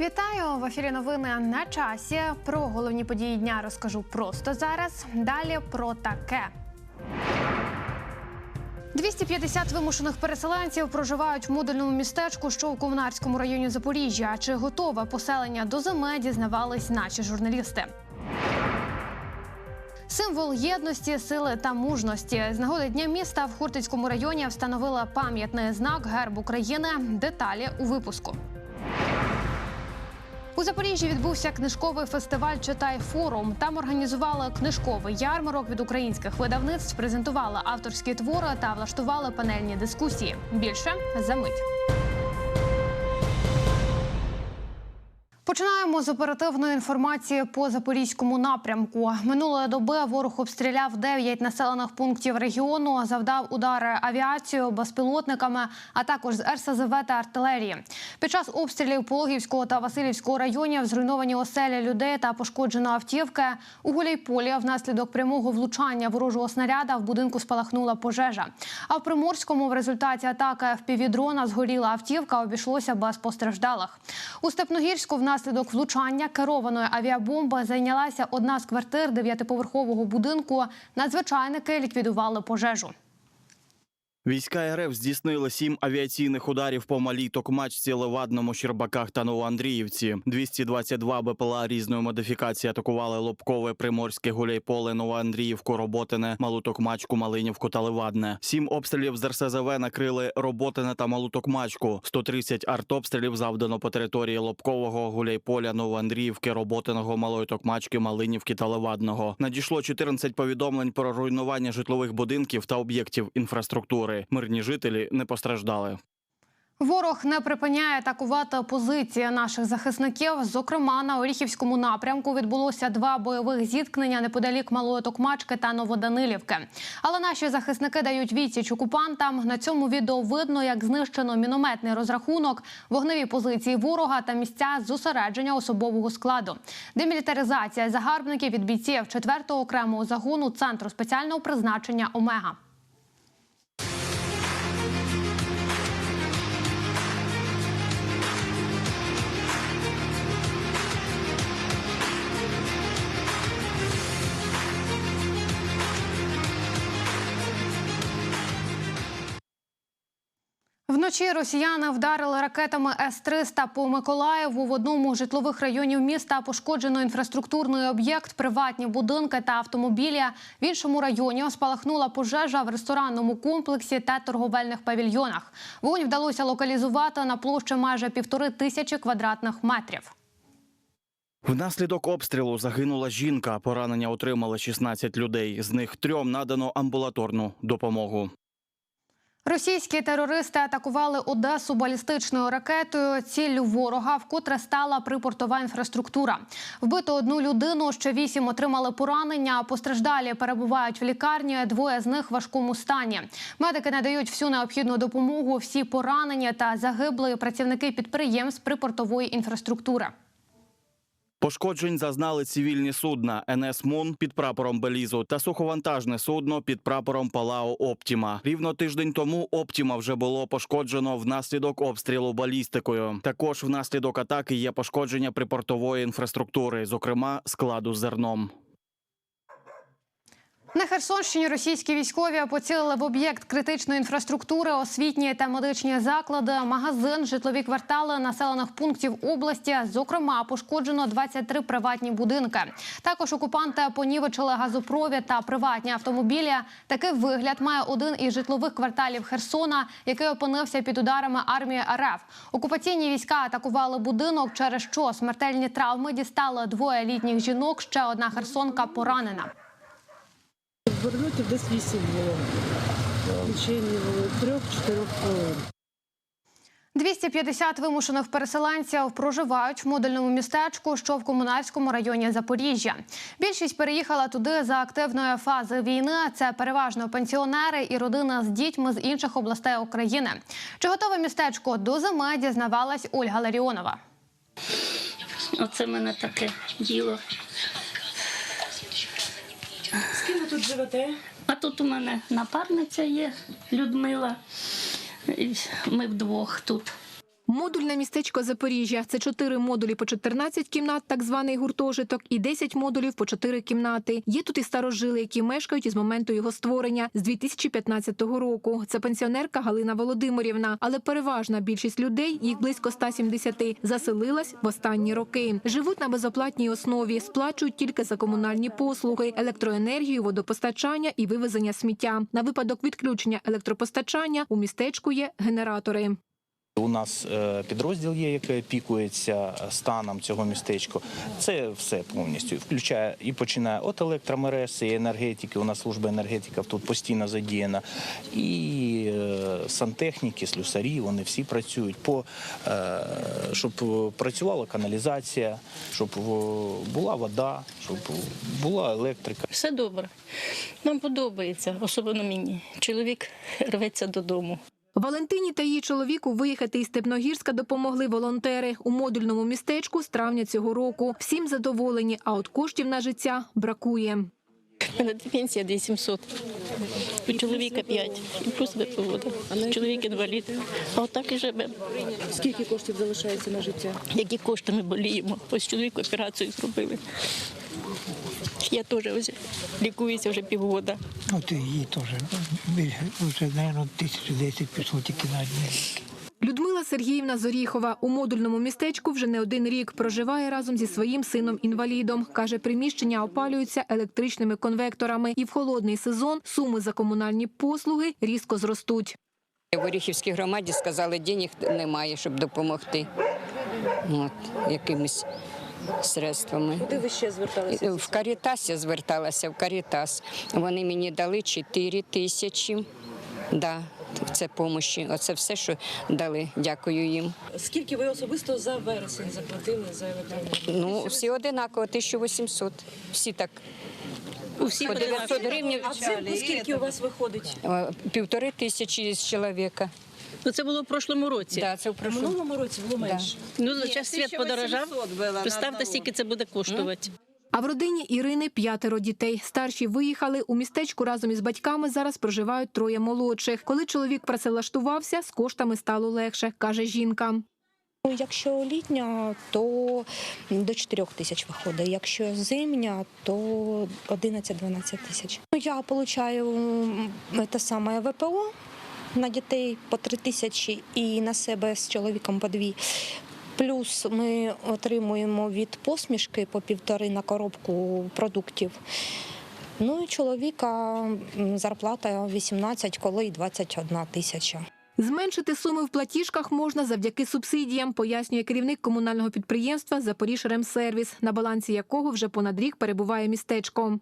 Вітаю в ефірі. Новини на часі. Про головні події дня розкажу просто зараз. Далі про таке. 250 вимушених переселенців проживають в модульному містечку, що у Комунарському районі Запоріжжя. Чи готове поселення до зими, дізнавались наші журналісти. Символ єдності, сили та мужності з нагоди дня міста в Хортицькому районі встановила пам'ятний знак герб України. Деталі у випуску. У Запоріжжі відбувся книжковий фестиваль Читай форум. Там організували книжковий ярмарок від українських видавництв, презентували авторські твори та влаштували панельні дискусії. Більше за мить. Починаємо з оперативної інформації по запорізькому напрямку. Минулої доби ворог обстріляв 9 населених пунктів регіону, завдав удари авіацією, безпілотниками, а також з РСЗВ та артилерії. Під час обстрілів Пологівського та Васильівського районів зруйновані оселі людей та пошкоджено автівки. У Гуляйполі внаслідок прямого влучання ворожого снаряда в будинку спалахнула пожежа. А в Приморському в результаті атаки впівдрона згоріла автівка, обійшлося без постраждалих. У Степногірську внаслідок влучання керованої авіабомби зайнялася одна з квартир дев'ятиповерхового будинку. Надзвичайники ліквідували пожежу. Війська РФ здійснили сім авіаційних ударів по малій Токмачці, Левадному, Щербаках та Новоандріївці. 222 БПЛА різної модифікації атакували Лобкове, Приморське, Гуляйполе, Новоандріївку, Роботине, Малу Токмачку, Малинівку та Левадне. Сім обстрілів з РСЗВ накрили Роботине та Малу Токмачку. 130 артобстрілів завдано по території Лобкового, Гуляйполя, Новоандріївки, Роботиного, Малої Токмачки, Малинівки та Левадного. Надійшло 14 повідомлень про руйнування житлових будинків та об'єктів інфраструктури. Мирні жителі не постраждали. Ворог не припиняє атакувати позиції наших захисників. Зокрема, на Оріхівському напрямку відбулося два бойових зіткнення неподалік Малої Токмачки та Новоданилівки. Але наші захисники дають відсіч окупантам. На цьому відео видно, як знищено мінометний розрахунок, вогневі позиції ворога та місця зосередження особового складу. Демілітаризація загарбників від бійців 4-го окремого загону центру спеціального призначення Омега. Вночі росіяни вдарили ракетами С-300 по Миколаєву. В одному з житлових районів міста пошкоджено інфраструктурний об'єкт, приватні будинки та автомобілі. В іншому районі спалахнула пожежа в ресторанному комплексі та торговельних павільйонах. Вогонь вдалося локалізувати на площі майже півтори тисячі квадратних метрів. Внаслідок обстрілу загинула жінка. Поранення отримали 16 людей. З них трьом надано амбулаторну допомогу. Російські терористи атакували Одесу балістичною ракетою. Ціллю ворога вкотре стала припортова інфраструктура. Вбито одну людину, ще вісім отримали поранення. Постраждалі перебувають в лікарні. Двоє з них в важкому стані. Медики надають всю необхідну допомогу. Всі поранені та загибли працівники підприємств припортової інфраструктури. Пошкоджень зазнали цивільні судна НС Мун під прапором Белізу та суховантажне судно під прапором Палао Оптіма. Рівно тиждень тому Оптіма вже було пошкоджено внаслідок обстрілу балістикою. Також внаслідок атаки є пошкодження припортової інфраструктури, зокрема складу з зерном. На Херсонщині російські військові поцілили в об'єкт критичної інфраструктури, освітні та медичні заклади, магазин, житлові квартали населених пунктів області. Зокрема, пошкоджено 23 приватні будинки. Також окупанти понівечили газопровід та приватні автомобілі. Такий вигляд має один із житлових кварталів Херсона, який опинився під ударами армії РФ. Окупаційні війська атакували будинок, через що смертельні травми дістали двоє літніх жінок. Ще одна херсонка поранена. Вернути десь 8 було. Було трьох-чотирьох хвилин. 250 вимушених переселенців проживають в модульному містечку, що в комунальському районі Запоріжжя. Більшість переїхала туди за активної фази війни. Це переважно пенсіонери і родини з дітьми з інших областей України. Чи готове містечко до зими дізнавалась Ольга Ларіонова. Оце в мене таке діло. Тут живете? А тут у мене напарниця є Людмила. Ми вдвох тут. Модульне містечко Запоріжжя це 4 модулі по 14 кімнат, так званий гуртожиток, і 10 модулів по 4 кімнати. Є тут і старожили, які мешкають із моменту його створення з 2015 року. Це пенсіонерка Галина Володимирівна. Але переважна більшість людей, їх близько 170, заселилась в останні роки. Живуть на безоплатній основі, сплачують тільки за комунальні послуги, електроенергію, водопостачання і вивезення сміття. На випадок відключення електропостачання у містечку є генератори. У нас е, підрозділ є, який опікується станом цього містечка. Це все повністю включає і починає від електромереж, і енергетики. У нас служба енергетика тут постійно задіяна. І е, сантехніки, слюсарі, вони всі працюють по е, щоб працювала каналізація, щоб е, була вода, щоб була електрика. Все добре. Нам подобається, особливо мені. Чоловік рветься додому. Валентині та її чоловіку виїхати із Степногірська допомогли волонтери у модульному містечку з травня цього року. Всім задоволені, а от коштів на життя бракує. У мене пенсія 2700. У чоловіка 5. І плюс випивода. Чоловік інвалід. А отак і живемо. Скільки коштів залишається на життя? Які кошти ми боліємо. Ось чоловік операцію зробили. Я теж ось лікуюся вже півгода. От її теж вже, мабуть, тисячу десять пішло тільки на одні ліки. Людмила Сергіївна Зоріхова у модульному містечку вже не один рік проживає разом зі своїм сином-інвалідом. Каже, приміщення опалюються електричними конвекторами, і в холодний сезон суми за комунальні послуги різко зростуть. В Оріхівській громаді сказали, що денег немає, щоб допомогти От, якимись средствами. Куди ви ще зверталися? В Карітас я зверталася, в Карітас. Вони мені дали 4 тисячі. Да, це помощі. Оце все, що дали. Дякую їм. Скільки ви особисто за вересень заплатили за електроенергію? Ну, всі одинаково, 1800. Всі так. У всіх По 900 гривень, А взимку скільки у вас виходить? півтори тисячі з чоловіка. Ну, це було в прошлому році. Да, це в прошлому. минулому році було менше. Ну, зараз світ подорожав. Представте, скільки це буде коштувати. А в родині Ірини п'ятеро дітей. Старші виїхали у містечку разом із батьками. Зараз проживають троє молодших. Коли чоловік працевлаштувався, з коштами стало легше, каже жінка. Ну, Якщо літня, то до 4 тисяч виходить. Якщо зимня, то 11-12 тисяч. Ну, Я отримую те саме ВПО на дітей по 3 тисячі і на себе з чоловіком по 2. Плюс ми отримуємо від посмішки по півтори на коробку продуктів. Ну і чоловіка зарплата 18, коли й 21 тисяча. Зменшити суми в платіжках можна завдяки субсидіям, пояснює керівник комунального підприємства «Запоріжремсервіс», на балансі якого вже понад рік перебуває містечко.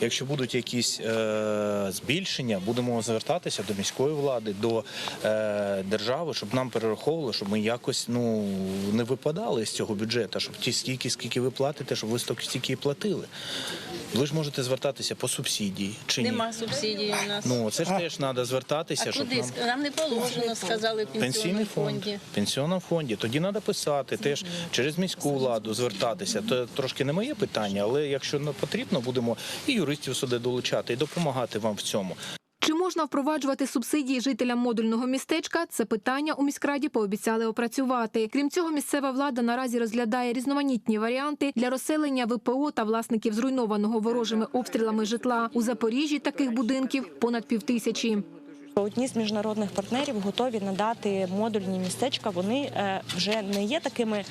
Якщо будуть якісь е, збільшення, будемо звертатися до міської влади, до е, держави, щоб нам перераховували, щоб ми якось ну не випадали з цього бюджету, щоб ті стільки, скільки ви платите, щоб ви стільки стільки і платили. Ви ж можете звертатися по субсидії чи ні? Нема субсидії у нас. Ну це ж теж треба звертатися, а щоб куди? нам... Нам не положено, сказали в Пенсійний пенсійному фонд, фонді. пенсійному фонді. Тоді треба писати теж через міську владу звертатися. То трошки не моє питання, але якщо не потрібно, будемо і юристів сюди долучати, і допомагати вам в цьому. Чи можна впроваджувати субсидії жителям модульного містечка? Це питання у міськраді пообіцяли опрацювати. Крім цього, місцева влада наразі розглядає різноманітні варіанти для розселення ВПО та власників зруйнованого ворожими обстрілами житла. У Запоріжжі таких будинків понад півтисячі. Одні з міжнародних партнерів готові надати модульні містечка. Вони е, вже не є такими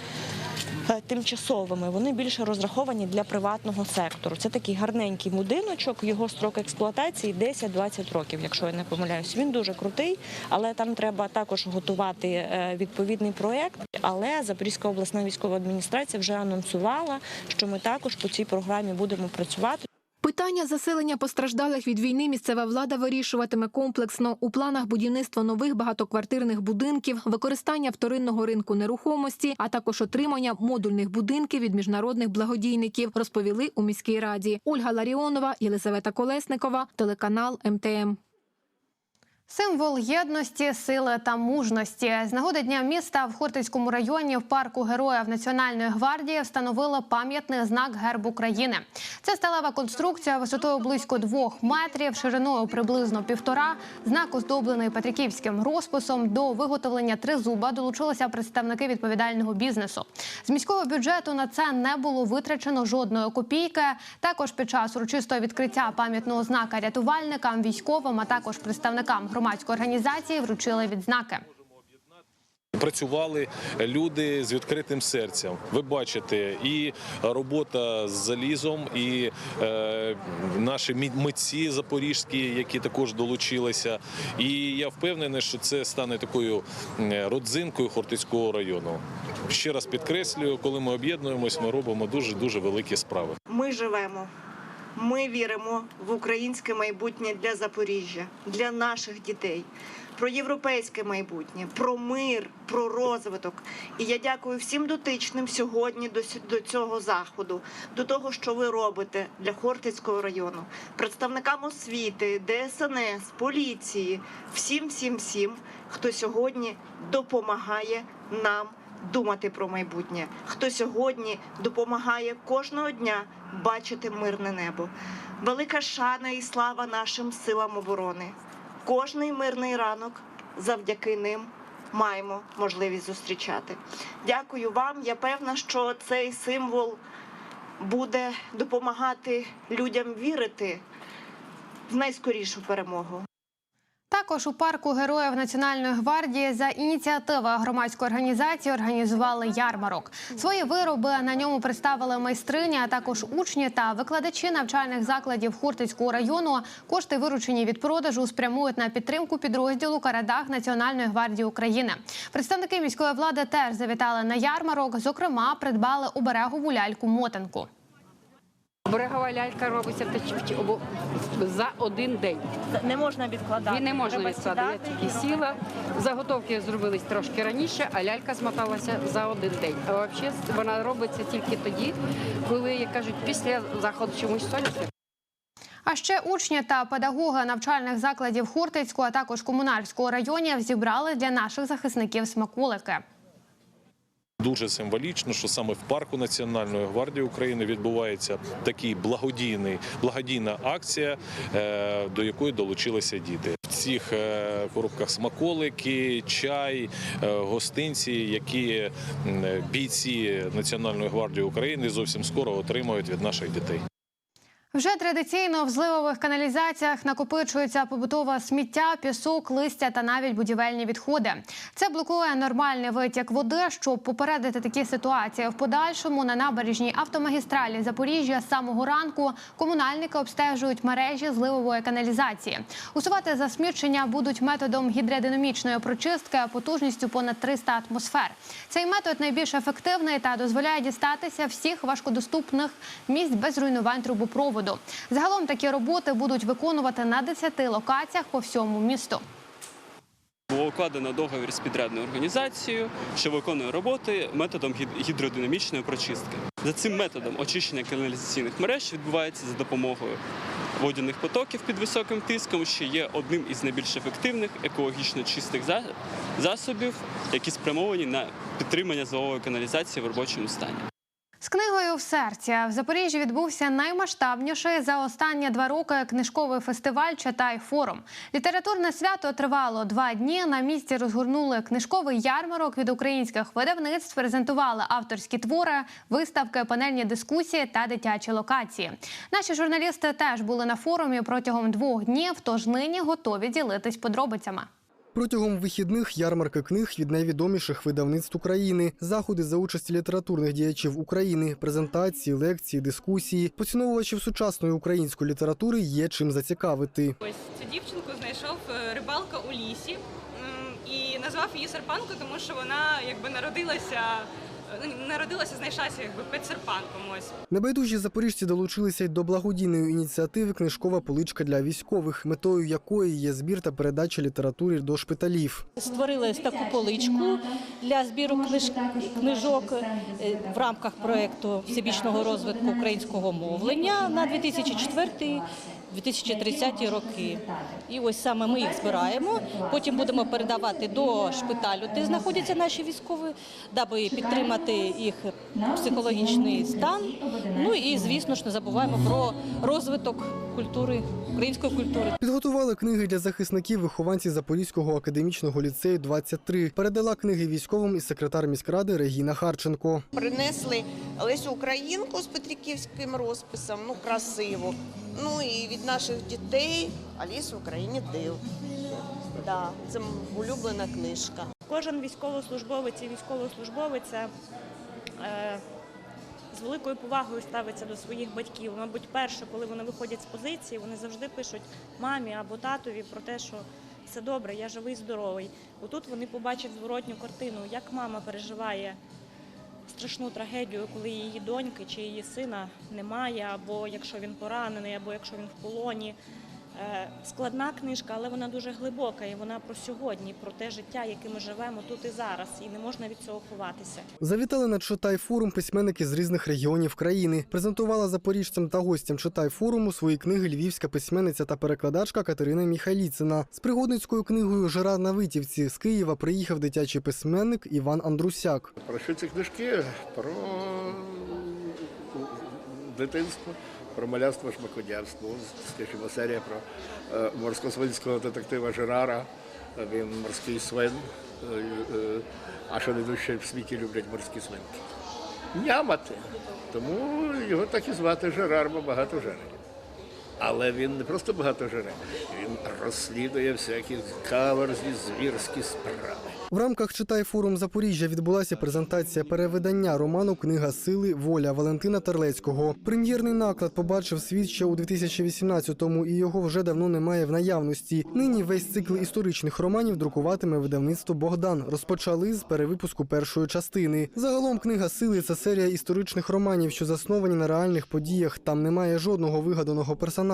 е, тимчасовими. Вони більше розраховані для приватного сектору. Це такий гарненький будиночок. Його строк експлуатації 10-20 років, якщо я не помиляюсь. Він дуже крутий, але там треба також готувати е, відповідний проєкт. Але Запорізька обласна військова адміністрація вже анонсувала, що ми також по цій програмі будемо працювати. Питання заселення постраждалих від війни місцева влада вирішуватиме комплексно у планах будівництва нових багатоквартирних будинків, використання вторинного ринку нерухомості, а також отримання модульних будинків від міжнародних благодійників, розповіли у міській раді. Ольга Ларіонова, Єлизавета Колесникова, телеканал МТМ. Символ єдності, сили та мужності з нагоди дня міста в Хортицькому районі в парку Героїв Національної гвардії встановили пам'ятний знак герб України. Це сталева конструкція висотою близько двох метрів, шириною приблизно півтора. Знак оздоблений патриківським розписом. До виготовлення тризуба долучилися представники відповідального бізнесу. З міського бюджету на це не було витрачено жодної копійки. Також під час урочистого відкриття пам'ятного знака рятувальникам, військовим, а також представникам громадської організації вручили відзнаки. Працювали люди з відкритим серцем. Ви бачите, і робота з залізом, і е, наші митці запорізькі, які також долучилися. І я впевнений, що це стане такою родзинкою Хортицького району. Ще раз підкреслюю, коли ми об'єднуємось, ми робимо дуже дуже великі справи. Ми живемо. Ми віримо в українське майбутнє для Запоріжжя, для наших дітей, про європейське майбутнє, про мир, про розвиток. І я дякую всім дотичним сьогодні до, цього заходу, до того, що ви робите для Хортицького району, представникам освіти, ДСНС, поліції, всім, всім, всім, хто сьогодні допомагає нам думати про майбутнє, хто сьогодні допомагає кожного дня бачити мирне небо. Велика шана і слава нашим силам оборони. Кожний мирний ранок завдяки ним маємо можливість зустрічати. Дякую вам. Я певна, що цей символ буде допомагати людям вірити в найскорішу перемогу. Також у парку Героїв Національної гвардії за ініціативи громадської організації організували ярмарок. Свої вироби на ньому представили майстрині, а також учні та викладачі навчальних закладів Хортицького району. Кошти, виручені від продажу, спрямують на підтримку підрозділу Карадах Національної гвардії України. Представники міської влади теж завітали на ярмарок. Зокрема, придбали оберегову ляльку мотанку. Берегова лялька робиться за один день. Не можна відкладати. Він не можна Треба відкладати. Я сідати. тільки сіла. Заготовки зробились трошки раніше, а лялька змоталася за один день. А взагалі вона робиться тільки тоді, коли, як кажуть, після заходу чомусь сонця. А ще учні та педагоги навчальних закладів Хортицького, а також комунальського районів зібрали для наших захисників смаколики. Дуже символічно, що саме в парку Національної гвардії України відбувається такий благодійний благодійна акція, е, до якої долучилися діти. В цих е, коробках смаколики, чай, е, гостинці, які бійці Національної гвардії України зовсім скоро отримають від наших дітей. Вже традиційно в зливових каналізаціях накопичується побутове сміття, пісок, листя та навіть будівельні відходи. Це блокує нормальний витік води. Щоб попередити такі ситуації в подальшому на набережній автомагістралі Запоріжжя з самого ранку комунальники обстежують мережі зливової каналізації. Усувати засмічення будуть методом гідродинамічної прочистки потужністю понад 300 атмосфер. Цей метод найбільш ефективний та дозволяє дістатися всіх важкодоступних місць без руйнувань трубопроводу. Загалом такі роботи будуть виконувати на 10 локаціях по всьому місту. Було укладено договір з підрядною організацією, що виконує роботи методом гідродинамічної прочистки. За цим методом очищення каналізаційних мереж відбувається за допомогою водяних потоків під високим тиском, що є одним із найбільш ефективних екологічно чистих засобів, які спрямовані на підтримання злової каналізації в робочому стані. З книгою в серці в Запоріжжі відбувся наймасштабніший за останні два роки книжковий фестиваль Читай форум. Літературне свято тривало два дні. На місці розгорнули книжковий ярмарок від українських видавництв, презентували авторські твори, виставки, панельні дискусії та дитячі локації. Наші журналісти теж були на форумі протягом двох днів, тож нині готові ділитись подробицями. Протягом вихідних ярмарки книг від найвідоміших видавництв України, заходи за участі літературних діячів України, презентації, лекції, дискусії. Поціновувачів сучасної української літератури є чим зацікавити. Ось цю дівчинку знайшов е, рибалка у лісі і назвав її серпанку, тому що вона якби народилася, ну, народилася, знайшлася якби під серпанком. Ось Небайдужі запоріжці долучилися й до благодійної ініціативи Книжкова поличка для військових, метою якої є збір та передача літератури до шпиталів. Створили таку поличку для збіру книж- книжок е, в рамках проєкту всебічного розвитку українського мовлення на 2004 2030 роки. І ось саме ми їх збираємо. Потім будемо передавати до шпиталю, де знаходяться наші військові, даби підтримати їх психологічний стан. Ну і звісно ж не забуваємо про розвиток культури, української культури. Підготували книги для захисників вихованці Запорізького академічного ліцею 23. Передала книги військовим і секретар міськради Регіна Харченко. Принесли Лесю Українку з петриківським розписом, ну красиво. Ну і від наших дітей Алісу в Україні див. Да, це улюблена книжка. Кожен військовослужбовець і військовослужбовець е, з великою повагою ставиться до своїх батьків. Мабуть, перше, коли вони виходять з позиції, вони завжди пишуть мамі або татові про те, що все добре, я живий, здоровий. Отут вони побачать зворотню картину, як мама переживає страшну трагедію, коли її доньки чи її сина немає, або якщо він поранений, або якщо він в полоні. Е, Складна книжка, але вона дуже глибока, і вона про сьогодні, про те життя, яке ми живемо тут і зараз, і не можна від цього ховатися. Завітали на читай форум письменники з різних регіонів країни. Презентувала запоріжцям та гостям читай форуму свої книги львівська письменниця та перекладачка Катерина Міхаліцина. З пригодницькою книгою Жара на витівці з Києва приїхав дитячий письменник Іван Андрусяк. Про що ці книжки? Про дитинство, про малярство, шмакодявство. Скажімо, серія про е, морсько-свинського детектива Жерара. Він морський свин. Е, е, А що не дужче в світі люблять морські свинки? Нямати. Тому його так і звати Жерар, бо багато жере. Але він не просто багато жере, він розслідує всякі каверзні звірські справи. В рамках читай форум Запоріжжя відбулася презентація перевидання роману Книга сили Воля Валентина Терлецького. Прем'єрний наклад побачив світ ще у 2018-му, і його вже давно немає в наявності. Нині весь цикл історичних романів друкуватиме видавництво Богдан. Розпочали з перевипуску першої частини. Загалом книга сили це серія історичних романів, що засновані на реальних подіях. Там немає жодного вигаданого персонажа.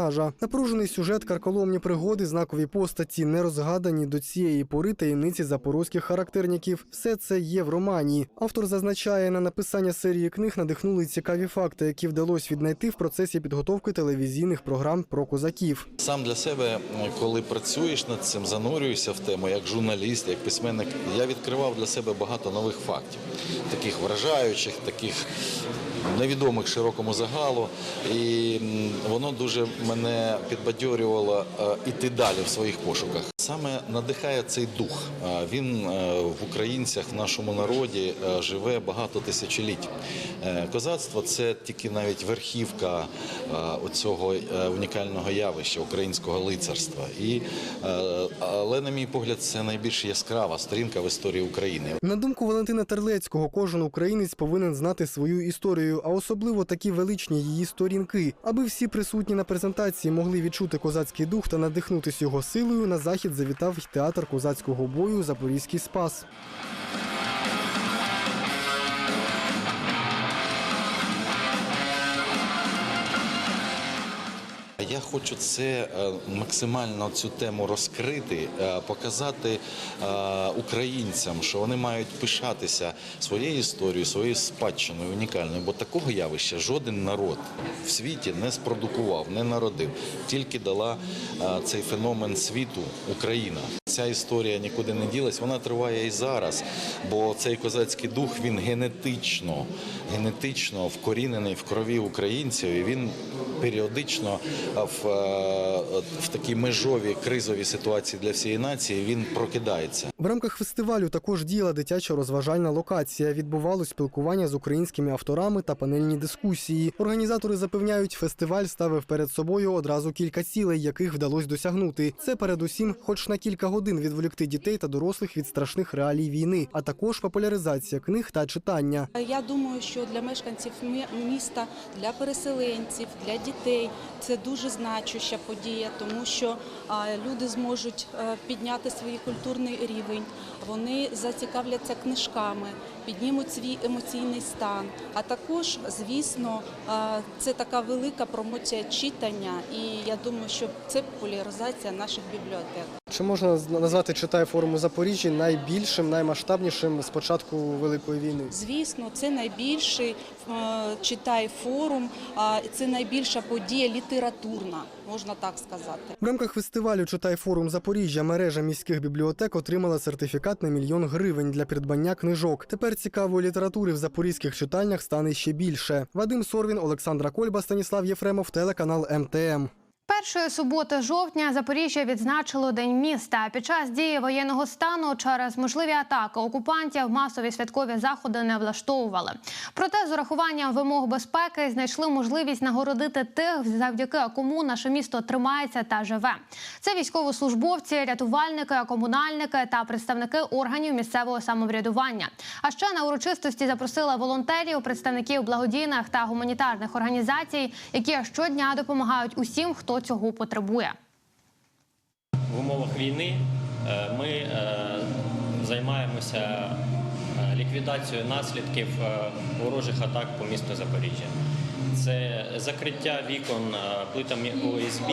Напружений сюжет, карколомні пригоди, знакові постаті, не розгадані до цієї пори таємниці запорозьких характерників. Все це є в романі. Автор зазначає, на написання серії книг надихнули цікаві факти, які вдалося віднайти в процесі підготовки телевізійних програм про козаків. Сам для себе, коли працюєш над цим, занурюєшся в тему як журналіст, як письменник, я відкривав для себе багато нових фактів, таких вражаючих, таких невідомих широкому загалу. І воно дуже мене підбадьорювало е, іти далі в своїх пошуках. Саме надихає цей дух. Е, Він е, в українцях, в нашому народі живе багато тисячоліть. Козацтво це тільки навіть верхівка оцього е, унікального явища українського лицарства. Але, на мій погляд, це найбільш яскрава сторінка в історії України. На думку Валентина Терлецького, кожен українець повинен знати свою історію, а особливо такі величні її сторінки, аби всі присутні на презентації могли відчути козацький дух та надихнутися його силою. На захід завітав й театр козацького бою Запорізький спас. Я хочу це е, максимально цю тему розкрити, е, показати е, українцям, що вони мають пишатися своєю історією, своєю спадщиною унікальною, бо такого явища жоден народ в світі не спродукував, не народив. Тільки дала цей феномен світу Україна. Ця історія нікуди не ділась, вона триває і зараз, бо цей козацький дух він генетично, генетично вкорінений в крові українців, і він періодично в, е, в такій межовій кризовій ситуації для всієї нації він прокидається. В рамках фестивалю також діяла дитяча розважальна локація. Відбувалось спілкування з українськими авторами та панельні дискусії. Організатори запевняють, фестиваль ставив перед собою одразу кілька цілей, яких вдалося досягнути. Це передусім, хоч на кілька годин відволікти дітей та дорослих від страшних реалій війни, а також популяризація книг та читання. Я думаю, що для мешканців мі- міста, для переселенців, для дітей це дуже значуща подія, тому що люди зможуть е, підняти свій культурний рівень, вони зацікавляться книжками, піднімуть свій емоційний стан. А також, звісно, це така велика промоція читання, і я думаю, що це популяризація наших бібліотек. Чи можна назвати читай форуму Запоріжжя найбільшим, наймасштабнішим з початку великої війни? Звісно, це найбільший е, читай форум, це найбільша подія літературна. Можна так сказати. В рамках фестивалю Читай форум Запоріжжя мережа міських бібліотек отримала сертифікат на мільйон гривень для придбання книжок. Тепер цікавої літератури в запорізьких читальнях стане ще більше. Вадим Сорвін, Олександра Кольба, Станіслав Єфремов, телеканал МТМ. Першої суботи жовтня Запоріжжя відзначило День міста. Під час дії воєнного стану через можливі атаки окупантів масові святкові заходи не влаштовували. Проте з урахуванням вимог безпеки знайшли можливість нагородити тих, завдяки кому наше місто тримається та живе. Це військовослужбовці, рятувальники, комунальники та представники органів місцевого самоврядування. А ще на урочистості запросили волонтерів, представників благодійних та гуманітарних організацій, які щодня допомагають усім, хто цього потребує. в умовах війни е, ми е, займаємося е, ліквідацією наслідків ворожих атак по місту Запоріжжя. Це закриття вікон плитами ОСБ,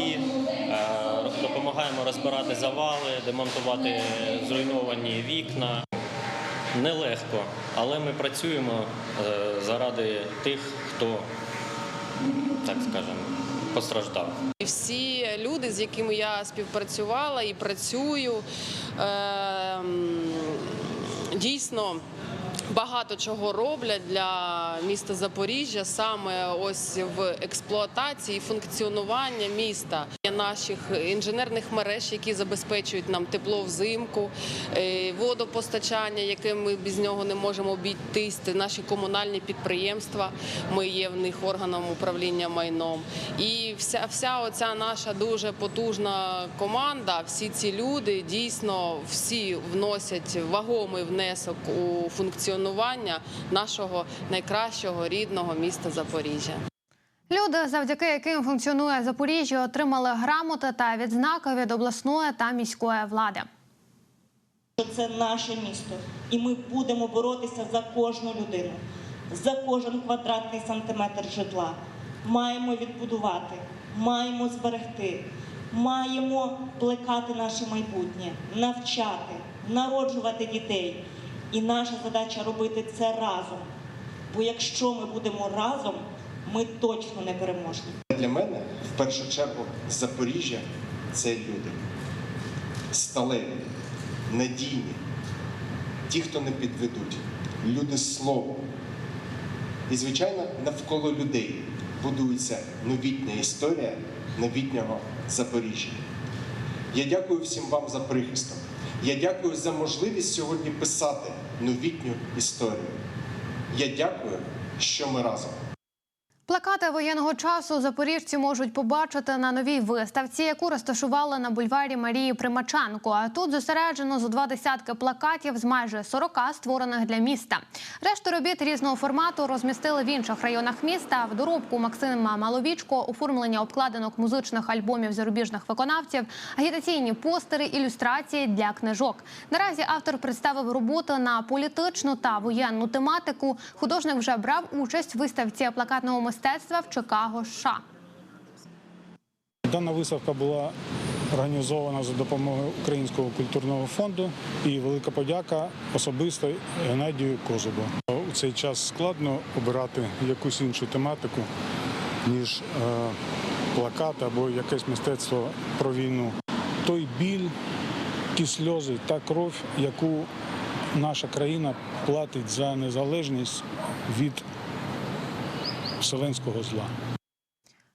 допомагаємо розбирати завали, демонтувати зруйновані вікна. Нелегко, але ми працюємо заради тих, хто, так скажемо, постраждав. Всі люди, з якими я співпрацювала і працюю, ем, дійсно багато чого роблять для міста Запоріжжя саме ось в експлуатації, функціонування міста наших інженерних мереж, які забезпечують нам тепло взимку, е, водопостачання, яке ми без нього не можемо обійтись, наші комунальні підприємства. Ми є в них органом управління майном. І вся, вся оця наша дуже потужна команда, всі ці люди дійсно всі вносять вагомий внесок у функціонування нашого найкращого рідного міста Запоріжжя. Люди, завдяки яким функціонує Запоріжжя, отримали грамоти та відзнаки від обласної та міської влади. Це наше місто, і ми будемо боротися за кожну людину, за кожен квадратний сантиметр житла. Маємо відбудувати, маємо зберегти, маємо плекати наше майбутнє, навчати, народжувати дітей. І наша задача робити це разом. Бо якщо ми будемо разом, ми точно не переможні. Для мене в першу чергу Запоріжжя це люди. Сталеві, надійні, ті, хто не підведуть, люди слова. І, звичайно, навколо людей будується новітня історія новітнього Запоріжжя. Я дякую всім вам за прихисток. Я дякую за можливість сьогодні писати новітню історію. Я дякую, що ми разом. Плакати воєнного часу запоріжці можуть побачити на новій виставці, яку розташували на бульварі Марії Примаченко. А тут зосереджено зо два десятки плакатів з майже 40 створених для міста. Решту робіт різного формату розмістили в інших районах міста. В доробку Максима Маловічко, оформлення обкладинок музичних альбомів зарубіжних виконавців, агітаційні постери, ілюстрації для книжок. Наразі автор представив роботи на політичну та воєнну тематику. Художник вже брав участь в виставці плакатного мистецтва в Чикаго, США. Дана виставка була організована за допомогою Українського культурного фонду і велика подяка особисто Геннадію Козубу. У цей час складно обирати якусь іншу тематику, ніж е, плакат або якесь мистецтво про війну. Той біль, ті сльози, та кров, яку наша країна платить за незалежність від вселенського зла.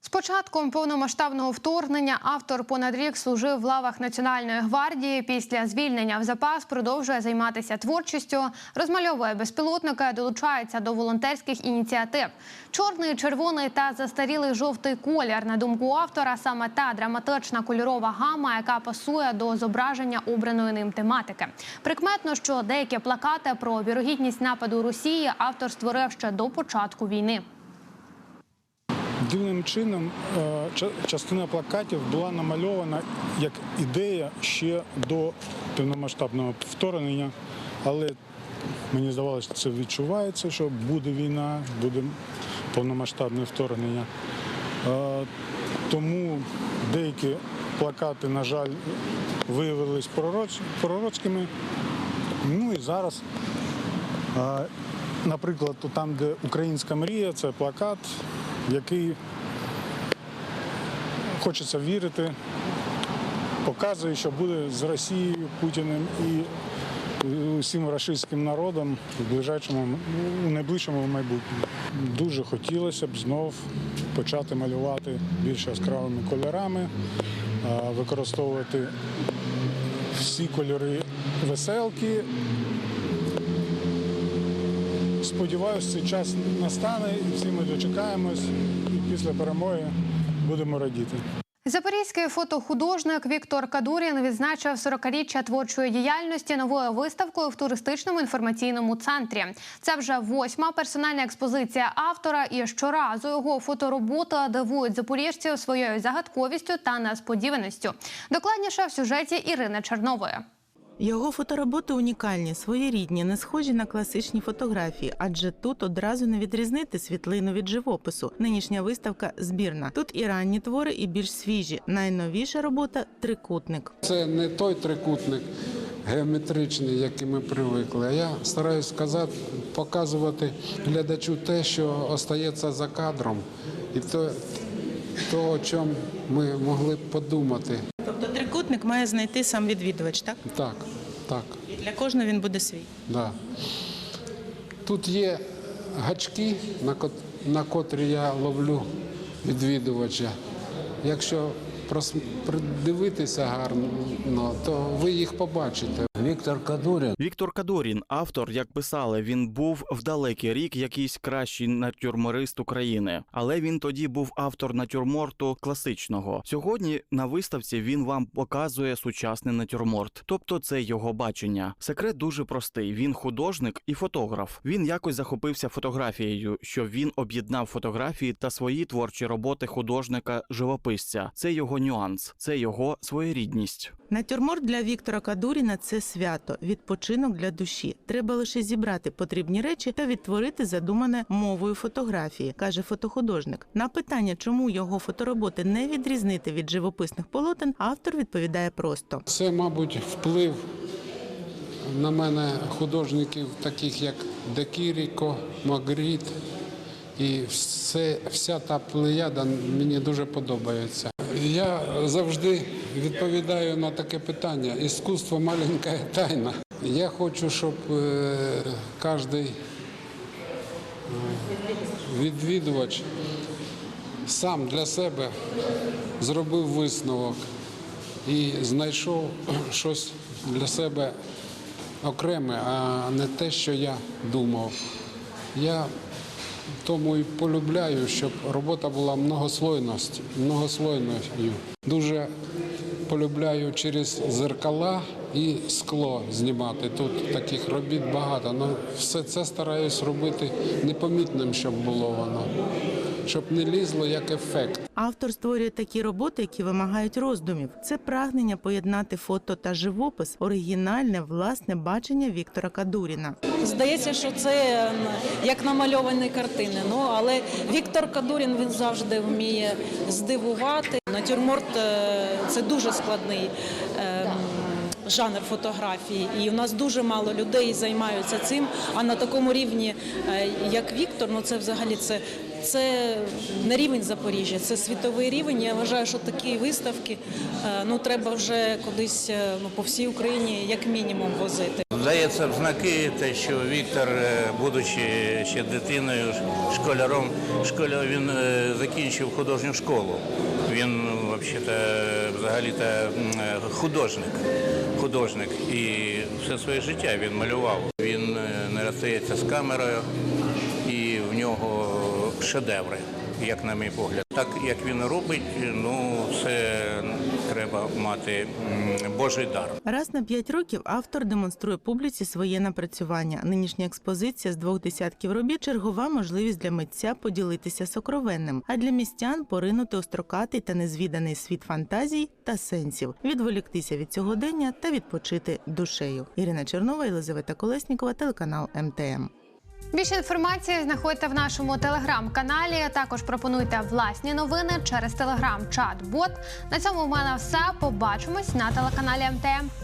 З початком повномасштабного вторгнення автор понад рік служив в лавах Національної гвардії. Після звільнення в запас продовжує займатися творчістю, розмальовує безпілотники, долучається до волонтерських ініціатив. Чорний, червоний та застарілий жовтий колір. На думку автора, саме та драматична кольорова гама, яка пасує до зображення обраної ним тематики. Прикметно, що деякі плакати про вірогідність нападу Росії автор створив ще до початку війни. Дивним чином е, частина плакатів була намальована як ідея ще до повномасштабного вторгнення, але мені здавалося, що це відчувається, що буде війна, буде повномасштабне вторгнення. Е, Тому деякі плакати, на жаль, виявились пророч- пророцькими. Ну і зараз е, Наприклад, там, де українська мрія, це плакат, який хочеться вірити, показує, що буде з Росією, Путіним і усім рашистським народом в ближайшому, у найближчому майбутньому. Дуже хотілося б знов почати малювати більш яскравими кольорами, використовувати всі кольори веселки. Сподіваюся, цей час настане і всі ми дочекаємось, і після перемоги будемо радіти. Запорізький фотохудожник Віктор Кадурін відзначив 40-річчя творчої діяльності новою виставкою в туристичному інформаційному центрі. Це вже восьма персональна експозиція автора, і щоразу його фотороботи дивують запоріжців своєю загадковістю та несподіваністю. Докладніше в сюжеті Ірини Чернової. Його фотороботи унікальні, своєрідні, не схожі на класичні фотографії, адже тут одразу не відрізнити світлину від живопису. Нинішня виставка збірна. Тут і ранні твори, і більш свіжі. Найновіша робота трикутник. Це не той трикутник геометричний, який ми привикли. А я стараюсь сказати, показувати глядачу те, що остається за кадром, і то, то о чому ми могли б подумати. Тобто трикутник має знайти сам відвідувач, так? Так, так. І для кожного він буде свій. Да. Тут є гачки, на, кот- на котрі я ловлю відвідувача. Якщо придивитися гарно, то ви їх побачите. Віктор Кадурін. Віктор Кадурін, автор, як писали, він був в далекий рік якийсь кращий натюрморист України, але він тоді був автор натюрморту класичного. Сьогодні на виставці він вам показує сучасний натюрморт, тобто це його бачення. Секрет дуже простий. Він художник і фотограф. Він якось захопився фотографією, що він об'єднав фотографії та свої творчі роботи художника-живописця. Це його нюанс, це його своєрідність. Натюрморт для Віктора Кадуріна це свято, відпочинок для душі. Треба лише зібрати потрібні речі та відтворити задумане мовою фотографії, каже фотохудожник. На питання, чому його фотороботи не відрізнити від живописних полотен, автор відповідає просто. Це, мабуть, вплив на мене художників, таких як Декіріко, Магріт. І все, вся та плеяда мені дуже подобається. Я завжди відповідаю на таке питання: іскусство маленька тайна. Я хочу, щоб е, кожен відвідувач сам для себе зробив висновок і знайшов щось для себе окреме, а не те, що я думав. Я тому і полюбляю, щоб робота була многослойною. Дуже полюбляю через зеркала і скло знімати. Тут таких робіт багато. Ну, все це стараюсь робити непомітним, щоб було воно, щоб не лізло як ефект. Автор створює такі роботи, які вимагають роздумів. Це прагнення поєднати фото та живопис, оригінальне власне бачення Віктора Кадуріна. Здається, що це як намальовані картини. Ну але Віктор Кадурін він завжди вміє здивувати. Натюрморт е, це дуже складний. е, Жанр фотографії, і у нас дуже мало людей займаються цим. А на такому рівні, е, як Віктор, ну це взагалі це, це не рівень Запоріжжя, це світовий рівень. Я вважаю, що такі виставки е, ну треба вже кудись е, ну по всій Україні як мінімум возити. Здається, в знаки те, що Віктор, е, будучи ще дитиною, школяром, школя, він закінчив художню школу. Він взагалі-то, художник. Художник. І все своє життя він малював. Він не розстається з камерою, і в нього шедеври, як на мій погляд. Так як він робить, ну це треба мати Божий дар. Раз на п'ять років автор демонструє публіці своє напрацювання. Нинішня експозиція з двох десятків робіт чергова можливість для митця поділитися сокровенним, а для містян поринути у строкатий та незвіданий світ фантазій та сенсів, відволіктися від сьогодення та відпочити душею. Ірина Чернова, Єлизавета Колеснікова, телеканал МТМ. Більше інформації знаходьте в нашому телеграм-каналі. Також пропонуйте власні новини через телеграм-чат-бот. На цьому в мене все. Побачимось на телеканалі МТМ.